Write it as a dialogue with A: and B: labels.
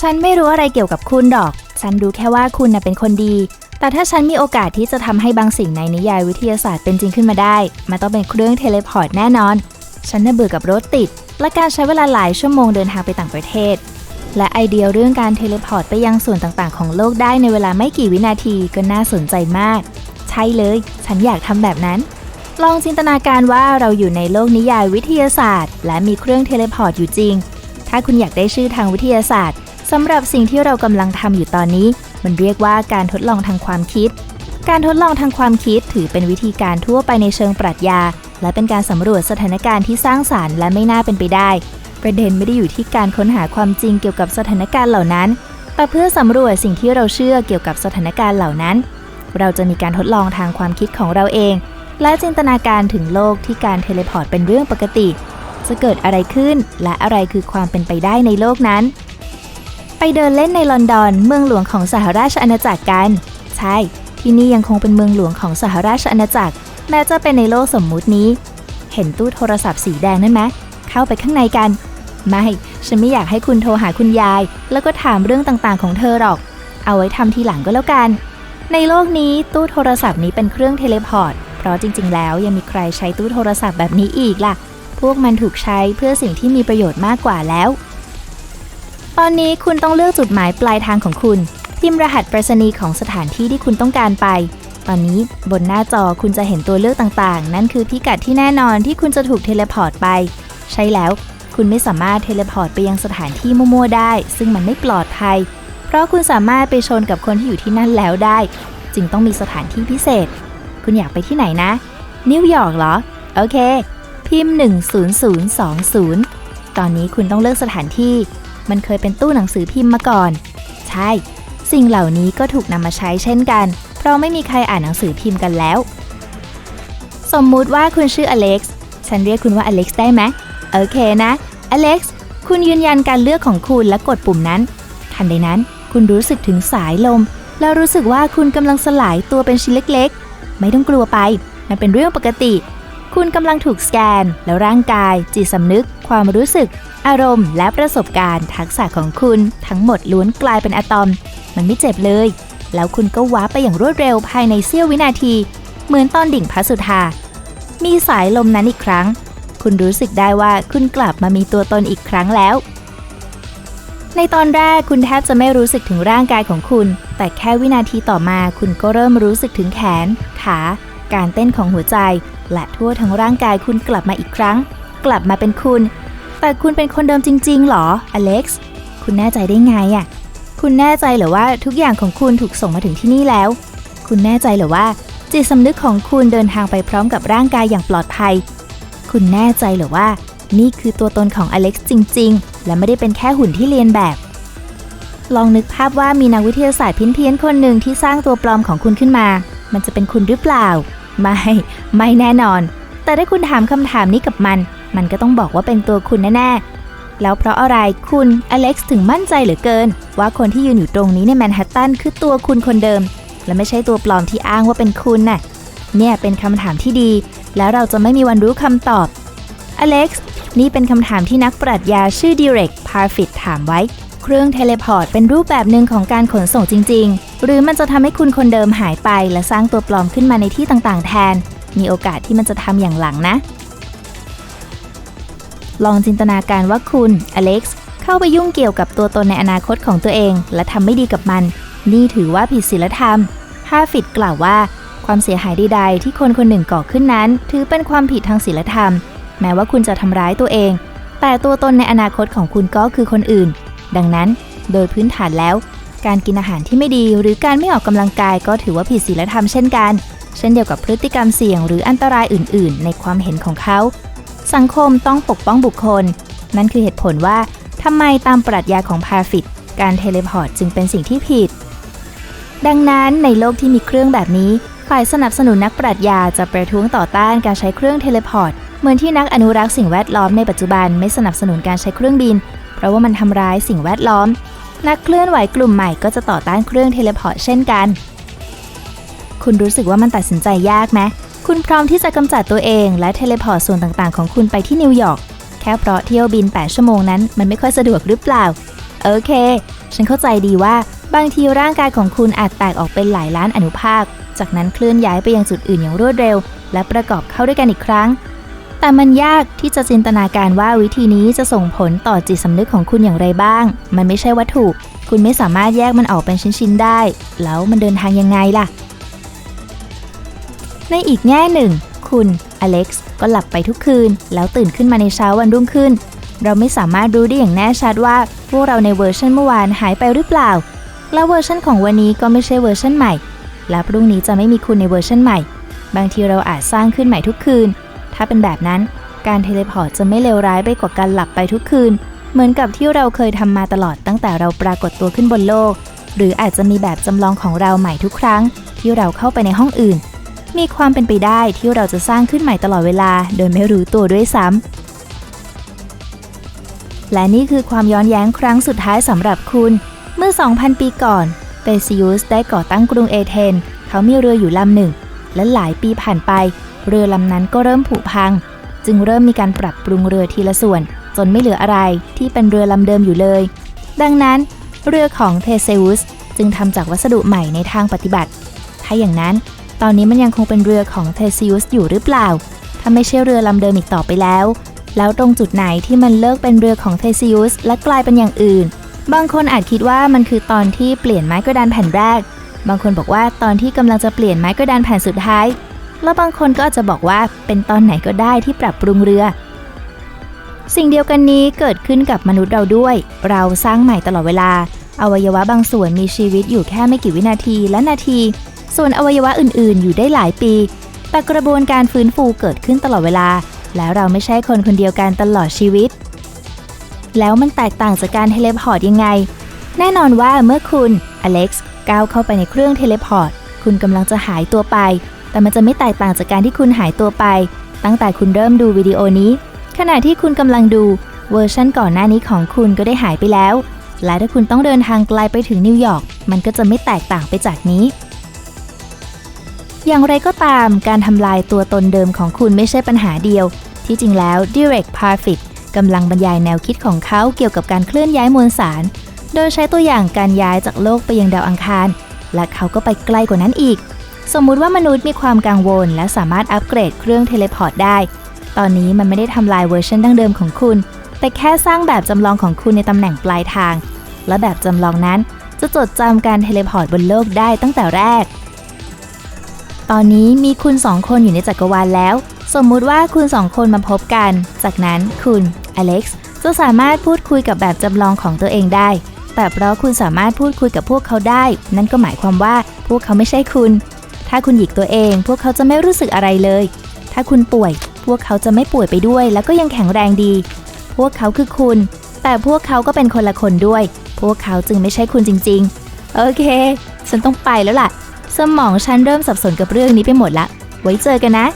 A: ฉันไม่รู้อะไรเกี่ยวกับคุณหรอก ฉันรู้แค่ว่าคุณน่ะเป็นคนดี แต่ถ้าฉันมีโอกาสที่จะทำให้บางสิ่งในนิยายวิทยาศาสตร์เป็นจริงขึ้นมาได้ มันต้องเป็นเครื่องเทเลพอร์ตแน่นอน ฉันน่ะเบื่อกับรถติด และการใช้เวลาหลายชั่วโมงเดินทางไปต่างประเทศ และไอเดียเรื่องการเทเลพอร์ตไปยังส่วนต่างๆ ของโลกได้ในเวลาไม่กี่วินาทีก็น่าสนใจมาก ใช่เลย ฉันอยากทำแบบนั้น ลองจินตนาการว่าเราอยู่ในโลกนิยายวิทยาศาสตร์ และมีเครื่องเทเลพอร์ตอยู่จริง ถ้าคุณอยากได้ชื่อทางวิทยาศาสตร์ สำหรับสิ่งที่เรากำลังทำอยู่ตอนนี้ มันเรียกว่าการทดลองทางความคิด การทดลองทางความคิดถือเป็นวิธีการทั่วไปในเชิงปรัชญา และเป็นการสำรวจสถานการณ์ที่สร้างสารรค์และไม่น่าเป็นไปได้ ประเด็นไม่ได้อยู่ที่การค้นหาความจริงเกี่ยวกับสถานการณ์เหล่านั้น แต่เพื่อสำรวจสิ่งที่เราเชื่อเกี่ยวกับสถานการณ์เหล่านั้น เราจะมีการทดลองทางความคิดของเราเอง และจินตนาการถึงโลกที่การเทเลพอร์ตเป็นเรื่องปกติ จะเกิดอะไรขึ้น และอะไรคือความเป็นไปได้ในโลกนั้น เดินเล่นในลอนดอน เมืองหลวงของสหราชอาณาจักรกัน ใช่ ที่นี่ยังคงเป็นเมืองหลวงของสหราชอาณาจักร แม้จะเป็นในโลกสมมุตินี้ เห็นตู้โทรศัพท์สีแดงนั่นไหมเข้าไปข้างในกัน ไม่ ฉันไม่อยากให้คุณโทรหาคุณยาย แล้วก็ถามเรื่องต่างๆของเธอหรอก เอาไว้ทำทีหลังก็แล้วกัน ในโลกนี้ตู้โทรศัพท์นี้เป็นเครื่องเทเลพอร์ต เพราะจริง ๆ แล้วยังมีใครใช้ตู้โทรศัพท์แบบนี้อีกล่ะ พวกมันถูกใช้เพื่อสิ่งที่มีประโยชน์มากกว่าแล้ว ตอนนี้คุณต้องเลือกจุดหมายปลายทางของคุณ พิมพ์รหัสไปรษณีย์ของสถานที่ที่คุณต้องการไป ตอนนี้บนหน้าจอคุณจะเห็นตัวเลือกต่างๆ นั่นคือพิกัดที่แน่นอนที่คุณจะถูกเทเลพอร์ตไป ใช่แล้ว คุณไม่สามารถเทเลพอร์ตไปยังสถานที่มั่วๆ ได้ ซึ่งมันไม่ปลอดภัย เพราะคุณสามารถไปชนกับคนที่อยู่ที่นั่นแล้วได้ จึงต้องมีสถานที่พิเศษ คุณอยากไปที่ไหนนะ นิวยอร์กเหรอ โอเค พิมพ์ 10020 ตอนนี้คุณต้องเลือกสถานที่ มันเคยเป็นตู้หนังสือพิมพ์มาก่อน ใช่ สิ่งเหล่านี้ก็ถูกนำมาใช้เช่นกัน เพราะไม่มีใครอ่านหนังสือพิมพ์กันแล้ว สมมุติว่าคุณชื่ออเล็กซ์ ฉันเรียกคุณว่าอเล็กซ์ได้ไหมโอเคนะ อเล็กซ์ คุณยืนยันการเลือกของคุณและกดปุ่มนั้น ทันใดนั้น คุณรู้สึกถึงสายลม แล้วรู้สึกว่าคุณกำลังสลายตัวเป็นชิ้นเล็กๆ ไม่ต้องกลัวไป มันเป็นเรื่องปกติ คุณกำลังถูกสแกน แล้วร่างกาย จิตสำนึก ความรู้สึก อารมณ์และประสบการณ์ทักษะของคุณทั้งหมดล้วนกลายเป็นอะตอม มันไม่เจ็บเลย แล้วคุณก็ว้าไปอย่างรวดเร็วภายในเสี้ยววินาที เหมือนตอนดิ่งพระสุธา มีสายลมนั้นอีกครั้ง คุณรู้สึกได้ว่าคุณกลับมามีตัวตนอีกครั้งแล้ว ในตอนแรกคุณแทบจะไม่รู้สึกถึงร่างกายของคุณ แต่แค่วินาทีต่อมาคุณก็เริ่มรู้สึกถึงแขน ขา การเต้นของหัวใจ และทั่วทั้งร่างกายคุณกลับมาอีกครั้ง กลับมาเป็นคุณ แต่คุณเป็นคนเดิมจริง ๆ หรอ อเล็กซ์ คุณแน่ใจได้ไงอะ่ะ คุณแน่ใจหรือว่าทุกอย่างของคุณถูกส่งมาถึงที่นี่แล้ว คุณแน่ใจหรือว่า จิตสำนึกของคุณเดินทางไปพร้อมกับร่างกายอย่างปลอดภัย คุณแน่ใจหรือว่า นี่คือตัวตนของอเล็กซ์จริง ๆ และไม่ได้เป็นแค่หุ่นที่เลียนแบบ ลองนึกภาพว่ามีนักวิทยาศาสตร์พินเพี้ยนคนหนึ่งที่สร้างตัวปลอมของคุณขึ้นมา มันจะเป็นคุณหรือเปล่า ไม่ ไม่แน่นอน แต่ถ้าคุณถามคำถามนี้กับมัน มันก็ต้องบอกว่าเป็นตัวคุณแน่ๆ แล้วเพราะอะไรคุณอเล็กซ์ถึงมั่นใจเหลือเกิน ว่าคนที่ยืนอยู่ตรงนี้ในแมนฮัตตันคือตัวคุณคนเดิม และไม่ใช่ตัวปลอมที่อ้างว่าเป็นคุณน่ะ เนี่ยเป็นคำถามที่ดี แล้วเราจะไม่มีวันรู้คำตอบอเล็กซ์นี่เป็นคำถามที่นักปรัชญาชื่อดิเรกพาร์ฟิตถามไว้เครื่องเทเลพอร์ตเป็นรูปแบบหนึ่งของการขนส่งจริง ๆ หรือมันจะทำให้คุณคนเดิมหายไป และสร้างตัวปลอมขึ้นมาในที่ต่างๆ แทน มีโอกาสที่มันจะทำอย่างหลังนะ ลองจินตนาการว่าคุณ อเล็กซ์ เข้าไปยุ่งเกี่ยวกับตัวตนในอนาคตของตัวเอง และทำไม่ดีกับมัน นี่ถือว่าผิดศีลธรรมฮาฟิดกล่าวว่า ความเสียหายใดๆ ที่คนคนหนึ่งก่อขึ้นนั้น ถือเป็นความผิดทางศีลธรรม แม้ว่าคุณจะทำร้ายตัวเอง แต่ตัวตนในอนาคตของคุณก็คือคนอื่น ดังนั้น โดยพื้นฐานแล้ว การกินอาหารที่ไม่ดี หรือการไม่ออกกำลังกายก็ถือว่าผิดศีลธรรมเช่นกัน เช่นเดียวกับพฤติกรรมเสี่ยงหรืออันตรายอื่น ๆ ในความเห็นของเขา สังคมต้องปกป้องบุคคล นั่นคือเหตุผลว่าทำไมตามปรัชญาของพาฟิตการเทเลพอร์ตจึงเป็นสิ่งที่ผิด ดังนั้นในโลกที่มีเครื่องแบบนี้ ฝ่ายสนับสนุนนักปรัชญาจะประท้วงต่อต้านการใช้เครื่องเทเลพอร์ต เหมือนที่นักอนุรักษ์สิ่งแวดล้อมในปัจจุบันไม่สนับสนุนการใช้เครื่องบิน เพราะว่ามันทำร้ายสิ่งแวดล้อม นักเคลื่อนไหวกลุ่มใหม่ก็จะต่อต้านเครื่องเทเลพอร์ตเช่นกัน คุณรู้สึกว่ามันตัดสินใจยากไหม คุณพร้อมที่จะกำจัดตัวเองและเทเลพอร์ตส่วนต่างๆ ของคุณไปที่นิวยอร์กแค่เพราะเที่ยวบิน 8 ชั่วโมงนั้น มันไม่ค่อยสะดวกหรือเปล่า โอเค ฉันเข้าใจดีว่าบางทีร่างกายของคุณอาจแตกออกเป็นหลายล้านอนุภาค จากนั้นเคลื่อนย้ายไปยังจุดอื่นอย่างรวดเร็ว และประกอบเข้าด้วยกันอีกครั้ง แต่มันยากที่จะจินตนาการว่าวิธีนี้จะส่งผลต่อจิตสำนึกของคุณอย่างไรบ้าง มันไม่ใช่วัตถุ คุณไม่สามารถแยกมันออกเป็นชิ้นๆได้ แล้วมันเดินทางยังไงล่ะ ในอีกแง่หนึ่ง คุณอเล็กซ์ก็หลับไปทุกคืน แล้วตื่นขึ้นมาในเช้าวันรุ่งขึ้น เราไม่สามารถรู้ได้อย่างแน่ชัดว่าพวกเราในเวอร์ชันเมื่อวานหายไปหรือเปล่า และเวอร์ชันของวันนี้ก็ไม่ใช่เวอร์ชันใหม่ และพรุ่งนี้จะไม่มีคุณในเวอร์ชันใหม่ บางทีเราอาจสร้างขึ้นใหม่ทุกคืน ถ้าเป็นแบบนั้น การเทเลพอร์ตจะไม่เลวร้ายไปกว่าการหลับไปทุกคืน เหมือนกับที่เราเคยทำมาตลอดตั้งแต่เราปรากฏตัวขึ้นบนโลก หรืออาจจะมีแบบจำลองของเราใหม่ทุกครั้ง ที่เราเข้าไปในห้องอื่น มีความเป็นไปได้ที่เราจะสร้างขึ้นใหม่ตลอดเวลา โดยไม่รู้ตัวด้วยซ้ำ และนี่คือความย้อนแย้งครั้งสุดท้ายสำหรับคุณ เมื่อ 2,000 ปีก่อนเตซิอุสได้ก่อตั้งกรุงเอเธน เขามีเรืออยู่ลำหนึ่ง และหลายปีผ่านไป เรือลำนั้นก็เริ่มผุพัง จึงเริ่มมีการปรับปรุงเรือทีละส่วน จนไม่เหลืออะไรที่เป็นเรือลำเดิมอยู่เลย ดังนั้น เรือของเทเซอุสจึงทำจากวัสดุใหม่ในทางปฏิบัติ ถ้าอย่างนั้น ตอนนี้มันยังคงเป็นเรือของเทซิอุสอยู่หรือเปล่า ถ้าไม่ใช่เรือลำเดิมอีกต่อไปแล้ว แล้วตรงจุดไหนที่มันเลิกเป็นเรือของเทซิอุสและกลายเป็นอย่างอื่น บางคนอาจคิดว่ามันคือตอนที่เปลี่ยนไม้กระดานแผ่นแรก บางคนบอกว่าตอนที่กำลังจะเปลี่ยนไม้กระดานแผ่นสุดท้าย แล้วบางคนก็อาจจะบอกว่าเป็นตอนไหนก็ได้ที่ปรับปรุงเรือ สิ่งเดียวกันนี้เกิดขึ้นกับมนุษย์เราด้วย เราสร้างใหม่ตลอดเวลาอวัยวะบางส่วนมีชีวิตอยู่แค่ไม่กี่วินาทีและนาที ส่วนอวัยวะอื่นๆ อยู่ได้หลายปี แต่กระบวนการฟื้นฟูเกิดขึ้นตลอดเวลา แล้วเราไม่ใช่คนคนเดียวกันตลอดชีวิต แล้วมันแตกต่างจากการเทเลพอร์ตยังไง แน่นอนว่าเมื่อคุณอเล็กซ์ก้าวเข้าไปในเครื่องเทเลพอร์ต คุณกำลังจะหายตัวไป แต่มันจะไม่แตกต่างจากการที่คุณหายตัวไป ตั้งแต่คุณเริ่มดูวิดีโอนี้ ขณะที่คุณกำลังดูเวอร์ชันก่อนหน้านี้ของคุณก็ได้หายไปแล้ว และถ้าคุณต้องเดินทางไกลไปถึงนิวยอร์ก มันก็จะไม่แตกต่างไปจากนี้ อย่างไรก็ตามการทำลายตัวตนเดิมของคุณไม่ใช่ปัญหาเดียว ที่จริงแล้ว Direct Parfit กำลังบรรยายแนวคิดของเขาเกี่ยวกับการเคลื่อนย้ายมวลสาร โดยใช้ตัวอย่างการย้ายจากโลกไปยังดาวอังคาร และเขาก็ไปไกลกว่านั้นอีก สมมุติว่ามนุษย์มีความกังวล และสามารถอัปเกรดเครื่องเทเลพอร์ตได้ ตอนนี้มันไม่ได้ทำลายเวอร์ชันดั้งเดิมของคุณ แต่แค่สร้างแบบจำลองของคุณในตำแหน่งปลายทาง และแบบจำลองนั้นจะจดจำการเทเลพอร์ตบนโลกได้ตั้งแต่แรก ตอนนี้มีคุณสองคนอยู่ในจักรวาลแล้ว สมมุติว่าคุณสองคนมาพบกัน จากนั้นคุณอเล็กซ์จะสามารถพูดคุยกับแบบจำลองของตัวเองได้ แต่เพราะคุณสามารถพูดคุยกับพวกเขาได้ นั่นก็หมายความว่าพวกเขาไม่ใช่คุณ ถ้าคุณหยิกตัวเอง พวกเขาจะไม่รู้สึกอะไรเลย ถ้าคุณป่วย พวกเขาจะไม่ป่วยไปด้วย แล้วก็ยังแข็งแรงดี พวกเขาคือคุณ แต่พวกเขาก็เป็นคนละคนด้วย พวกเขาจึงไม่ใช่คุณจริง ๆ โอเค ฉันต้องไปแล้วล่ะ สมองฉันเริ่มสับสนกับเรื่องนี้ไปหมดละ ไว้เจอกันนะ